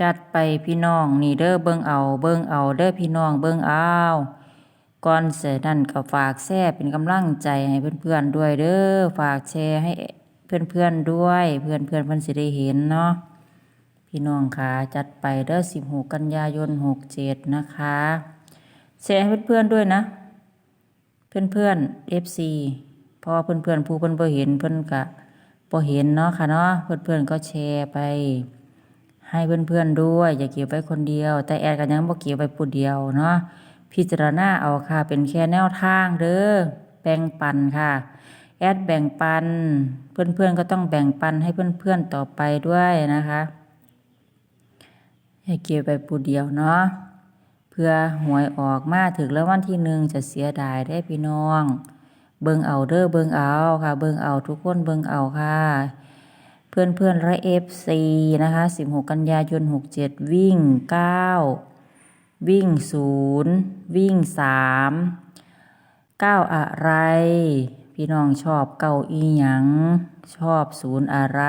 จัดไปพี่น้องนี่เด้อเบิ่งเอา เบิ่งเอาเด้อพี่น้องเบิ่งเอาก่อนเสร็จนั่นก็ฝากแชร์เป็นกำลังใจให้เพื่อนๆด้วยเด้อฝากแชร์ให้เพื่อนๆด้วย เพื่อนๆเพิ่อนสิได้เห็นเนาะพี่น้องคะจัดไปเด้อ16กันยายน67นะคะแชร์ให้เพื่อนๆด้วยนะ เพื่อนๆ FC เพราะว่าเพื่อนๆผู้เพิ่อนบ่เห็นเพิ่อนก็บ่เห็นเนาะค่ะเนาะเพื่อนๆก็แชร์ไป ให้เพื่อนๆด้วย อย่าเก็บไว้คนเดียว แต่แอดก็ยังบ่เก็บไว้ผู้เดียวเนาะพิจารณาเอาค่ะ เป็นแค่แนวทางเด้อแบ่งปันค่ะ แอดแบ่งปัน เพื่อนๆก็ต้องแบ่งปันให้เพื่อนๆต่อไปด้วยนะคะอย่าเก็บไว้ผู้เดียวเนาะเพื่อหวยออกมาถึงแล้ววันที่หนึ่งจะเสียดายได้พี่น้อง เบิ่งเอาเด้อเบิ่งเอาค่ะ เบิ่งเอาทุกคนเบิ่งเอาค่ะ เพื่อนเพื่อนๆและเอฟซีนะคะ16กันยายน67วิ่ง9วิ่ง0วิ่ง3 9อะไร พี่น้องชอบเก้าอีหยัง ชอบศูนย์อะไร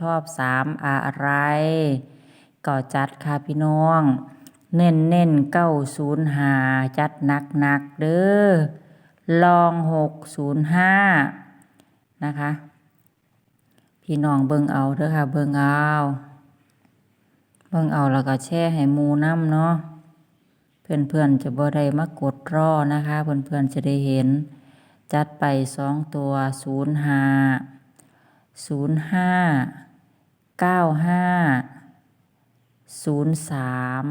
ชอบสามอะไร ก็จัดค่ะพี่น้อง เน้นเน้นเก้าศูนย์หาจัดหนักหนักเด้อลองหกศูนย์ห้านะคะ พี่น้องเบิ่งเอาเด้อค่ะ เบิ่งเอา เบิ่งเอาแล้วก็แช่ให้มูน้ำเนาะ เพื่อนๆจะบ่ได้มากดรอนะคะ เพื่อนๆจะได้เห็น จัดไปสองตัวศูนย์ห้าศูนย์ห้าเก้าห้าศูนย์สาม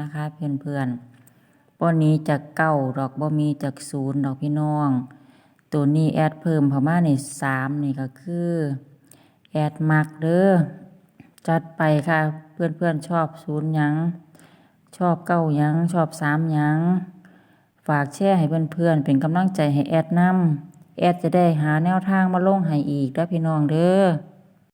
นะคะ เพื่อนๆป้นนี้จากเก้าดอกบ่มีจากศูนย์ดอกพี่น้อง ตัวนี้แอดเพิ่มเข้ามาในสามนี่ก็คือ แอดมักเด้อจัดไปค่ะ เพื่อนเพื่อนๆชอบศูนย์ยัง ชอบเก้ายัง ชอบสามยัง ฝากแชร์ให้เพื่อนเพื่อนเป็นกำลังใจให้แอดนำแอดจะได้หาแนวทางมาลงให้อีกได้พี่น้องเด้อ